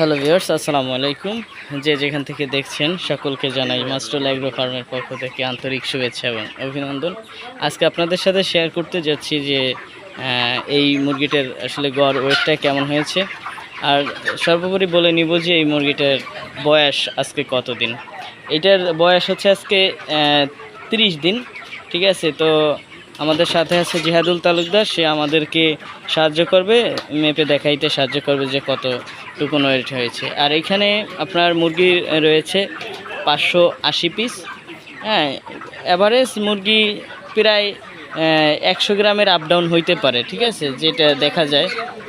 Hello viewers, আসসালামু আলাইকুম। যে যেখান থেকে দেখছেন, সকলকে জানাই মাস্টার অ্যাগ্রো ফার্মের পক্ষ থেকে আন্তরিক শুভেচ্ছা এবং অভিনন্দন। আজকে আপনাদের সাথে শেয়ার করতে যাচ্ছি যে এই মুরগিটার আসলে গড়, ওয়েটটা কেমন হয়েছে? আর সর্বোপরি বলে নিব যে, এই মুরগিটার বয়স আজকে কতদিন? এটার বয়স হচ্ছে আজকে তিরিশ দিন, ঠিক আছে? তো আমাদের সাথে আছে জিহাদুল তালুকদার, সে আমাদেরকে সাহায্য করবে, মেপে দেখাইতে সাহায্য করবে যে কত টুকুন ওয়েট হয়েছে। আর এখানে আপনার মুরগি রয়েছে পাঁচশো আশি পিস হ্যাঁ অ্যাভারেজ মুরগি প্রায় একশো গ্রামের আপ ডাউন হইতে পারে, ঠিক আছে? যেটা দেখা যায়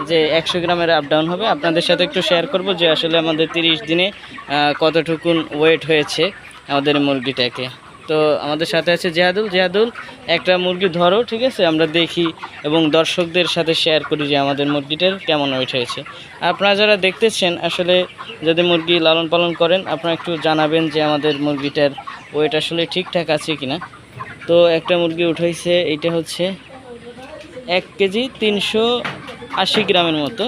যে একশো গ্রামের আপ ডাউন হবে। আপনাদের সাথে একটু শেয়ার করব যে আসলে আমাদের তিরিশ দিনে কতটুকুন ওয়েট হয়েছে আমাদের মুরগিটাকে। তো আমাদের সাথে আছে জেহাদুল জেহাদুল একটা মুরগি ধরো, ঠিক আছে? আমরা দেখি এবং দর্শকদের সাথে শেয়ার করি যে আমাদের মুরগিটার কেমন ওয়েট হয়েছে। আপনারা যারা দেখতেছেন, আসলে যদি মুরগি লালন পালন করেন, আপনারা একটু জানাবেন যে আমাদের মুরগিটার ওয়েট আসলে ঠিকঠাক আছে কিনা। তো একটা মুরগি উঠাইছে, এইটা হচ্ছে এক কেজি তিনশো আশি গ্রামের মতো।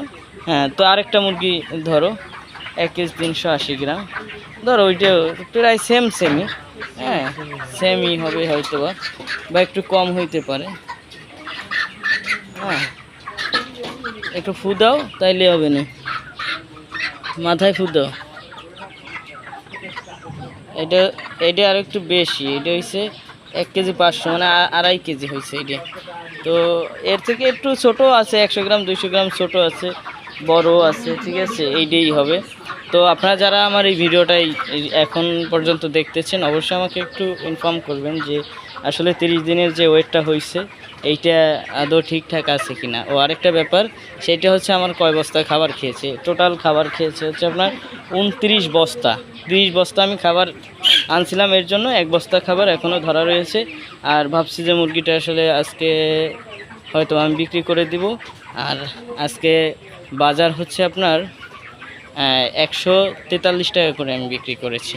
হ্যাঁ তো আরেকটা মুরগি ধরো, এক কেজি তিনশো আশি গ্রাম। ধরো ওইটাও প্রায় সেম সেমই হ্যাঁ সেমই হবে হয়তো বা বা একটু কম হইতে পারে। হ্যাঁ একটু ফু দাও, তাইলে হবে না। মাথায় ফু দাও। এটা এটা আর একটু বেশি, এটা হয়েছে এক কেজি পাঁচশো মানে আড়াই কেজি হয়েছে এটা। তো এর থেকে একটু ছোট আছে, একশো গ্রাম, দুইশো গ্রাম ছোট আছে বড় আছে, ঠিক আছে, এইটাই হবে। তো আপনারা যারা আমার এই ভিডিওটাই এখন পর্যন্ত দেখতেছেন, অবশ্যই আমাকে একটু ইনফর্ম করবেন যে আসলে তিরিশ দিনের যে ওয়েটটা হয়েছে এইটা আদৌ ঠিকঠাক আছে কি না ও আরেকটা ব্যাপার, সেটা হচ্ছে আমার কয় বস্তা খাবার খেয়েছে? টোটাল খাবার খেয়েছে হচ্ছে আপনার উনত্রিশ বস্তা। তিরিশ বস্তা আমি খাবার আনছিলাম, এর জন্য এক বস্তা খাবার এখনও ধরা রয়েছে। আর ভাবছি যে মুরগিটা আসলে আজকে হয়তো আমি বিক্রি করে দিব। আর আজকে বাজার হচ্ছে আপনার একশো তেতাল্লিশ টাকা করে আমি বিক্রি করেছি।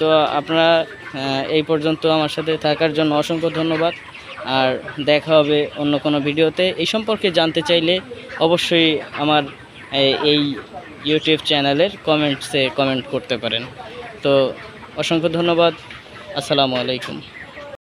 তো আপনারা এই পর্যন্ত আমার সাথে থাকার জন্য অসংখ্য ধন্যবাদ। আর দেখা হবে অন্য কোনো ভিডিওতে। এই সম্পর্কে জানতে চাইলে অবশ্যই আমার এই ইউটিউব চ্যানেলের কমেন্টসে কমেন্ট করতে পারেন। তো অসংখ্য ধন্যবাদ। আসসালামু আলাইকুম।